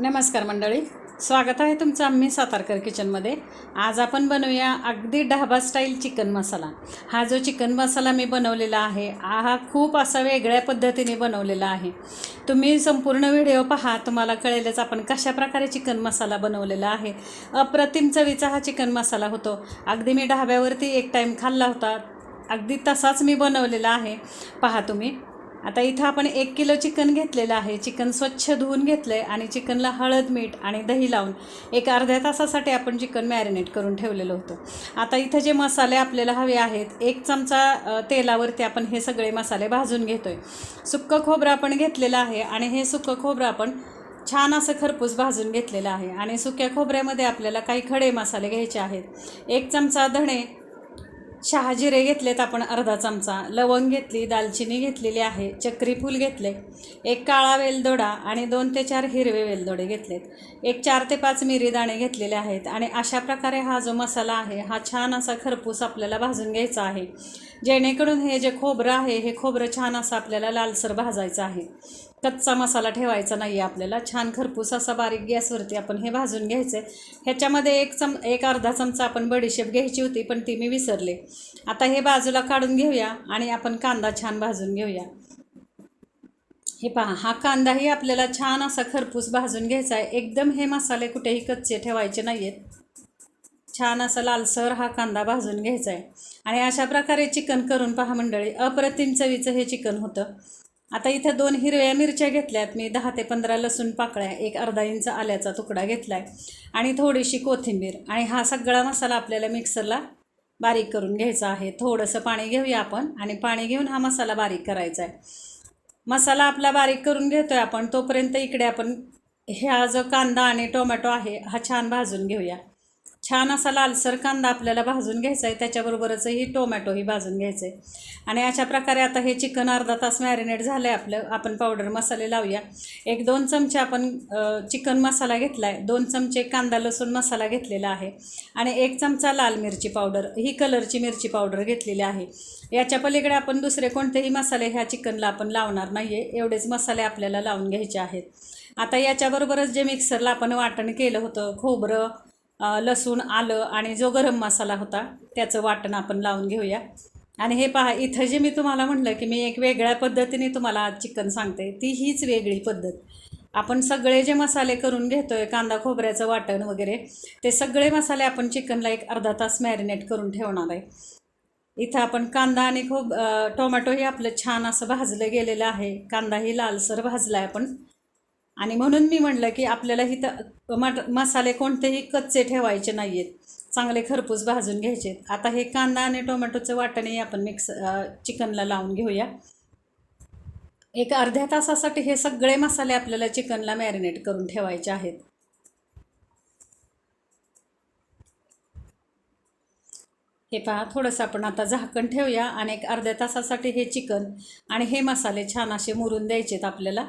नमस्कार मंडळी. स्वागत आहे तुमचं आम्ही सातारकर किचनमध्ये. आज आपण बनवूया अगदी ढाबा स्टाईल चिकन मसाला हा जो चिकन मसाला मी बनवलेला आहे हा खूप असा वेगळ्या पद्धतीने बनवलेला आहे. तुम्ही संपूर्ण व्हिडिओ पहा तुम्हाला कळेलच आपण कशा प्रकारे चिकन मसाला बनवलेला आहे. अप्रतिम चवीचा हा चिकन मसाला होतो. अगदी मी ढाब्यावरती एक टाईम खाल्ला होता. अगदी तसाच मी बनवलेला आहे. पहा तुम्ही. आता इथं आपण एक किलो चिकन घेतलेलं आहे. चिकन स्वच्छ धुवून घेतलं आहे आणि चिकनला हळद मीठ आणि दही लावून एक अर्ध्या तासासाठी आपण चिकन मॅरिनेट करून ठेवलेलं होतं. आता इथं जे मसाले आपल्याला हवे आहेत एक चमचा तेलावरती आपण हे सगळे मसाले भाजून घेतो आहे सुक्कं खोबरं आपण घेतलेलं आहे आणि हे सुक्कं खोबरं आपण छान असं खरपूस भाजून घेतलेलं आहे. आणि सुक्या खोबऱ्यामध्ये आपल्याला काही खडे मसाले घ्यायचे आहेत. एक चमचा धणे शहाजिरे घेतलेत आपण अर्धा चमचा लवंग घेतली दालचिनी घेतलेली आहे चक्रीफूल घेतले एक काळा वेलदोडा आणि दोन ते चार हिरवे वेलदोडे घेतलेत. एक चार ते पाच मिरी दाणे घेतलेले आहेत आणि अशा प्रकारे हा जो मसाला आहे हा छान असा खरपूस आपल्याला भाजून घ्यायचा आहे. जेणेकरून हे जे खोबरं आहे हे खोबरं छान असं आपल्याला लालसर भाजायचं आहे. कच्चा मसाला ठेवायचा नाही आहे आपल्याला. छान खरपूस असा बारीक गॅसवरती आपण हे भाजून घ्यायचं. आहे ह्याच्यामध्ये एक चम एक अर्धा चमचा आपण बडीशेप घ्यायची होती पण ती मी विसरले. आता हे बाजूला काढून घेऊया आणि आपण कांदा छान भाजून घेऊया. हे पहा हा कांदाही आपल्याला छान असा खरपूस भाजून घ्यायचा आहे. एकदम हे मसाले कुठेही कच्चे ठेवायचे नाही आहेत छान असा लालसर हा कांदा भाजून घ्यायचा आहे. आणि अशा प्रकारे चिकन करून पहा मंडळी अप्रतिम चवीचं हे चिकन होतं. आता इथं दोन हिरव्या मिरच्या घेतल्यात. मी दहा ते पंधरा लसूण पाकळ्या एक अर्धा इंच आल्याचा तुकडा घेतला आहे आणि थोडीशी कोथिंबीर. आणि हा सगळा मसाला आपल्याला मिक्सरला बारीक करून घ्यायचा आहे. थोडंसं पाणी घेऊया आपण. आणि पाणी घेऊन हा मसाला बारीक करायचा आहे मसाला आपला बारीक करून घेतो आहे आपण. तोपर्यंत इकडे आपण ह्या जो कांदा आणि टोमॅटो आहे हा छान भाजून घेऊया. छान असा लालसर कांदा आपल्याला भाजून घ्यायचा आहे त्याच्याबरोबरचही टोमॅटोही भाजून घ्यायचं आहे आणि अशा प्रकारे आता हे चिकन अर्धा तास मॅरिनेट झालं आहे आपलं. आपण पावडर मसाले लावूया. एक दोन चमचे आपण चिकन मसाला घेतला आहे दोन चमचे कांदा लसूण मसाला घेतलेला आहे. आणि एक चमचा लाल मिरची पावडर ही कलरची मिरची पावडर घेतलेली आहे. याच्या पलीकडे आपण दुसरे कोणतेही मसाले ह्या चिकनला आपण लावणार नाही आहे एवढेच मसाले आपल्याला लावून घ्यायचे आहेत. आता याच्याबरोबरच जे मिक्सरला आपण वाटण केलं होतं खोबरं लसूण आलं आणि जो गरम मसाला होता त्याचं वाटण आपण लावून घेऊया. आणि हे पहा इथं जे मी तुम्हाला म्हटलं की मी एक वेगळ्या पद्धतीने तुम्हाला आज चिकन सांगते ती हीच वेगळी पद्धत. आपण सगळे जे मसाले करून घेतो आहे कांदा खोबऱ्याचं वाटण वगैरे ते सगळे मसाले आपण चिकनला एक अर्धा तास मॅरिनेट करून ठेवणार आहे. इथं आपण कांदा आणि खूप टोमॅटोही आपलं छान असं भाजलं गेलेलं आहे. कांदाही लालसर भाजला आहे आपण. आणि म्हणून मी म्हणलं की आपल्याला इथं मट मसाले कोणतेही कच्चे ठेवायचे नाही आहेत चांगले खरपूस भाजून घ्यायचे आहेत आता हे कांदा आणि टोमॅटोचं वाटणे आपण मिक्स चिकनला लावून घेऊया. एक अर्ध्या तासासाठी हे सगळे मसाले आपल्याला चिकनला मॅरिनेट करून ठेवायचे आहेत. हे पहा थोडंसं आपण आता झाकण ठेवूया आणि एक अर्ध्या तासासाठी हे चिकन आणि हे मसाले छान असे मुरून द्यायचेत आपल्याला.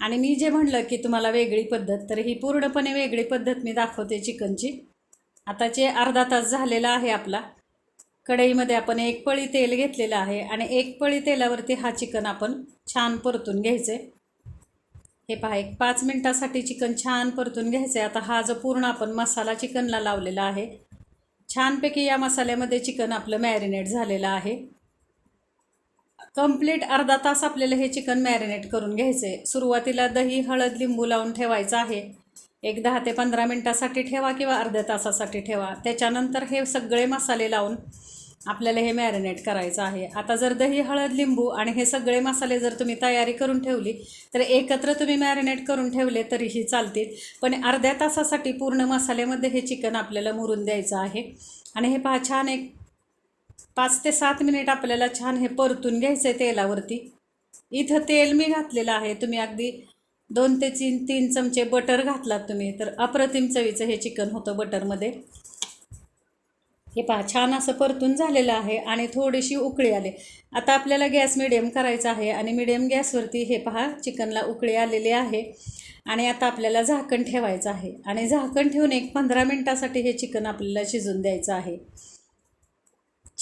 आणि मी जे म्हणलं की तुम्हाला वेगळी पद्धत तर ही पूर्णपणे वेगळी पद्धत मी दाखवते चिकनची. आताचे अर्धा तास झालेला आहे आपला कढईमध्ये आपण एक पळी तेल घेतलेलं आहे आणि एक पळी तेलावरती हा चिकन आपण छान परतून घ्यायचं आहे हे पहा एक पाच मिनटासाठी चिकन छान परतून घ्यायचं आहे आता हा जो पूर्ण आपण मसाला चिकनला लावलेला आहे छानपैकी या मसाल्यामध्ये चिकन आपलं मॅरिनेट झालेलं आहे. कंप्लीट अर्धा तास आपल्याला हे चिकन मॅरिनेट करून घ्यायचं आहे सुरुवातीला दही हळद लिंबू लावून ठेवायचं आहे. एक दहा ते पंधरा मिनटासाठी ठेवा किंवा अर्ध्या तासासाठी ठेवा. त्याच्यानंतर हे सगळे मसाले लावून आपल्याला हे मॅरिनेट करायचं आहे. आता जर दही हळद लिंबू आणि हे सगळे मसाले जर तुम्ही तयारी करून ठेवली तर एकत्र तुम्ही मॅरिनेट करून ठेवले तरीही चालतील. पण अर्ध्या तासासाठी पूर्ण मसाल्यामध्ये हे चिकन आपल्याला मुरून द्यायचं आहे. आणि हे पहा छान एक पाच ते सात मिनिट आपल्याला छान हे परतून घ्यायचं आहे तेलावरती. इथं तेल मी घातलेलं आहे. तुम्ही अगदी दोन ते तीन तीन चमचे बटर घातलात तुम्ही तर अप्रतिम चवीचं हे चिकन होतं बटरमध्ये. हे पहा छान असं परतून झालेलं आहे आणि थोडीशी उकळी आले. आता आपल्याला गॅस मिडियम करायचा आहे आणि मिडियम गॅसवरती हे पहा चिकनला उकळी आलेली आहे. आणि आता आपल्याला झाकण ठेवायचं आहे. आणि झाकण ठेवून एक पंधरा मिनटासाठी हे चिकन आपल्याला शिजून द्यायचं आहे.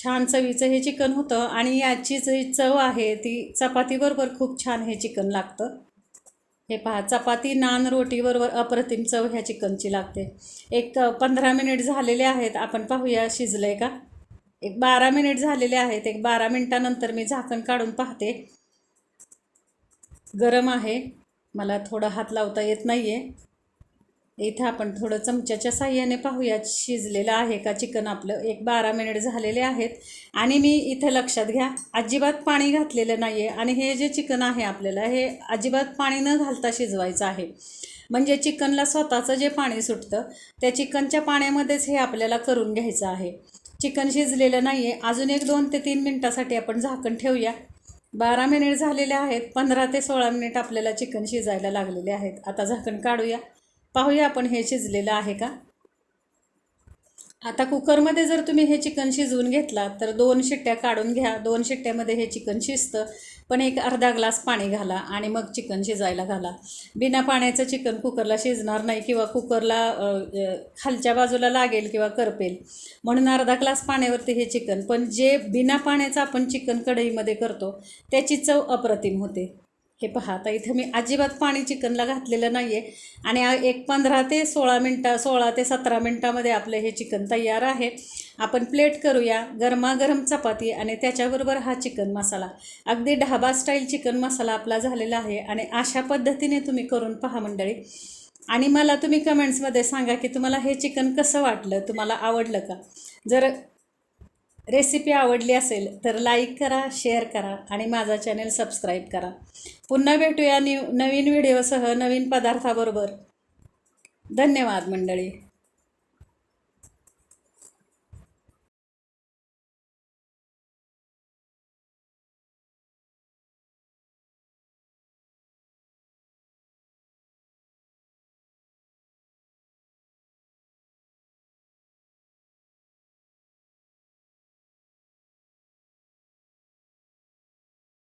छान चवीचं हे चिकन होतं आणि याची जी चव आहे ती चपातीबरोबर खूप छान हे चिकन लागतं. हे पहा चपाती नान रोटीबरोबर अप्रतिम चव ह्या चिकनची लागते. एक पंधरा मिनिट झालेले आहेत आपण पाहूया शिजलं आहे का? एक बारा मिनिट झालेले आहेत एक बारा मिनटानंतर मी झाकण काढून पाहते. गरम आहे. मला थोडा हात लावता येत नाही आहे इथं आपण थोडं चमच्याच्या साह्याने पाहूया. शिजलेलं आहे का? चिकन आपलं एक बारा मिनिट झालेले आहेत. आणि मी इथं लक्षात घ्या अजिबात पाणी घातलेलं नाही आहे आणि हे जे चिकन आहे आपल्याला हे अजिबात पाणी न घालता शिजवायचं आहे. म्हणजे चिकनला स्वतःचं जे पाणी सुटतं त्या चिकनच्या पाण्यामध्येच हे आपल्याला करून घ्यायचं आहे. चिकन शिजलेलं नाही आहे अजून एक दोन ते तीन मिनटासाठी आपण झाकण ठेवूया. बारा मिनिट झालेले आहेत. पंधरा ते सोळा मिनिट आपल्याला चिकन शिजायला लागलेले आहेत. आता झाकण काढूया. पाहूया आपण हे शिजलेलं आहे का? आता कुकरमध्ये जर तुम्ही हे चिकन शिजवून घेतला तर दोन शिट्ट्या काढून घ्या. दोन शिट्ट्यामध्ये हे चिकन शिजतं. पण एक अर्धा ग्लास पाणी घाला आणि मग चिकन शिजायला घाला. बिना पाण्याचं चिकन कुकरला शिजणार नाही किंवा कुकरला खालच्या बाजूला लागेल किंवा करपेल. म्हणून अर्धा ग्लास पाण्यावरती हे चिकन. पण जे बिना पाण्याचं आपण चिकन कढईमध्ये करतो त्याची चव अप्रतिम होते. हे पहा आता इथं मी अजिबात पाणी चिकनला घातलेलं नाही आहे आणि एक पंधरा ते सोळा मिनटा सोळा ते सतरा मिनटामध्ये आपलं हे चिकन तयार आहे. आपण प्लेट करूया गरमागरम चपाती आणि त्याच्याबरोबर हा चिकन मसाला. अगदी ढाबा स्टाईल चिकन मसाला आपला झालेला आहे आणि अशा पद्धतीने तुम्ही करून पहा मंडळी. आणि मला तुम्ही कमेंट्समध्ये सांगा की तुम्हाला हे चिकन कसं वाटलं तुम्हाला आवडलं का? जर रेसिपी आवडली असेल तर लाईक करा शेअर करा आणि माझा चॅनेल सबस्क्राईब करा. पुन्हा भेटूया न्यू नवीन व्हिडिओसह नवीन पदार्थाबरोबर. धन्यवाद मंडळी.